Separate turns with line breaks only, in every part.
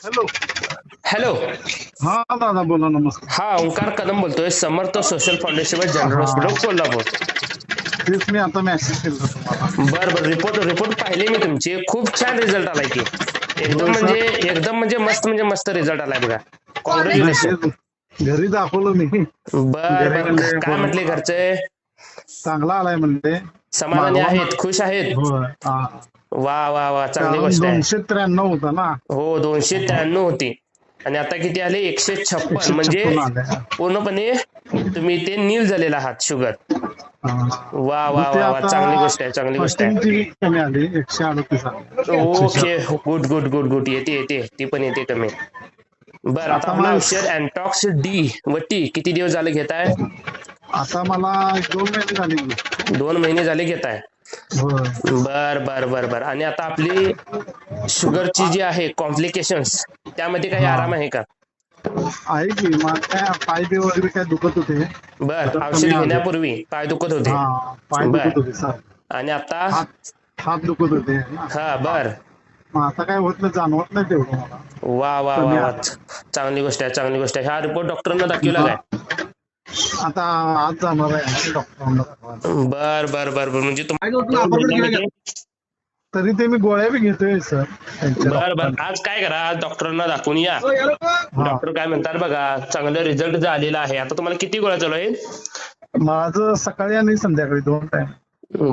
Hello.
Hello.
हा दादा बोला नमस्कार.
हा ओंकार कदम बोलतोय Samarth social foundation general hospital Kolhapur.
तेच मी आता मेसेज केला तुम्हाला.
बर बर रिपोर्ट रिपोर्ट पाहिले मी तुमचे. खूप छान रिझल्ट आलाय की. एकदम म्हणजे एकदम म्हणजे मस्त म्हणजे मस्त रिझल्ट आलाय बघा. कॉंग्रॅच्युलेशन
घरी दाखवलं मी.
बर बर. काय म्हटले घरचे?
चांगला आलाय म्हणते
समाधानी आहेत खुश आहेत.
हा.
वा वा वा चांगली गोष्ट आहे.
दोनशे त्र्याण्णव होता ना.
हो दोनशे त्र्याण्णव होती. आणि आता किती आले? एकशे छप्पन म्हणजे पूर्णपणे तुम्ही ते नील झालेला आहात शुगर. वा वा वा वा चांगली गोष्ट आहे चांगली गोष्ट आहे. Okay good good good good. येते येते. ती पण येते कमी. बर आता
मला-
औषध अँटॉक्स डी व टी किती दिवस झाले घेताय?
आता मला दोन महिने झाले
दोन महिने झाले घेताय
होय.
बर बर बर बर. आणि आता आपली शुगरची जी आहे कॉम्प्लिकेशन्स त्यामध्ये काही. आराम आहे का?
आहे की. मग काय पाय बी वगैरे काय दुखत होते?
बर औषध. घेण्यापूर्वी पाय दुखत होते.
हा पाय
बर.
दुखत होते सर
आणि आता?
हात दुखत होते
हा बर.
आता काय होत नाही जाणवत नाही तेवढं
वा वा वा. चांगली गोष्ट आहे चांगली गोष्ट आहे. हा रिपोर्ट डॉक्टरांना दाखवला काय?
आता आज जाणार आहे.
बर बर बर बर. म्हणजे तुम्हाला
तरी ते मी गोळ्या बी घेतोय सर.
बर बर. आज काय करा? आज डॉक्टरांना दाखवून या.
हा.
डॉक्टर काय म्हणतात बघा चांगलं रिझल्ट झालेला आहे. आता तुम्हाला किती गोळ्या चालू आहे
माझं सकाळी आणि संध्याकाळी दोन टाइम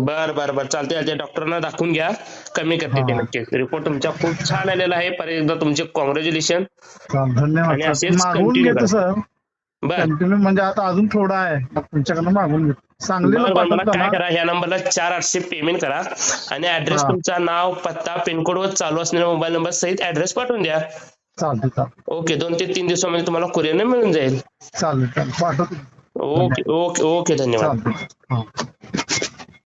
बर बर बर. चालते चालते डॉक्टरांना दाखवून घ्या. कमी करते ते
हा.
नक्की. रिपोर्ट तुमचा खूप छान आलेला आहे. परत एकदा तुमचे कॉंग्रॅच्युलेशन
धन्यवाद कंटिन्यू म्हणजे आता अजून थोडा आहे. तुमच्याकडनं
बर बर मला काय करा ह्या नंबरला चार आठशे पेमेंट करा. आणि ऍड्रेस. तुमचा नाव पत्ता पिनकोड वर चालू असलेल्या मोबाईल नंबर सहित ऍड्रेस पाठवून द्या.
चालते
ओके दोन ते तीन दिवसामध्ये तुम्हाला कुरिअरने मिळून जाईल.
चालेल चालेल. पाठवतो.
ओके ओके ओके धन्यवाद.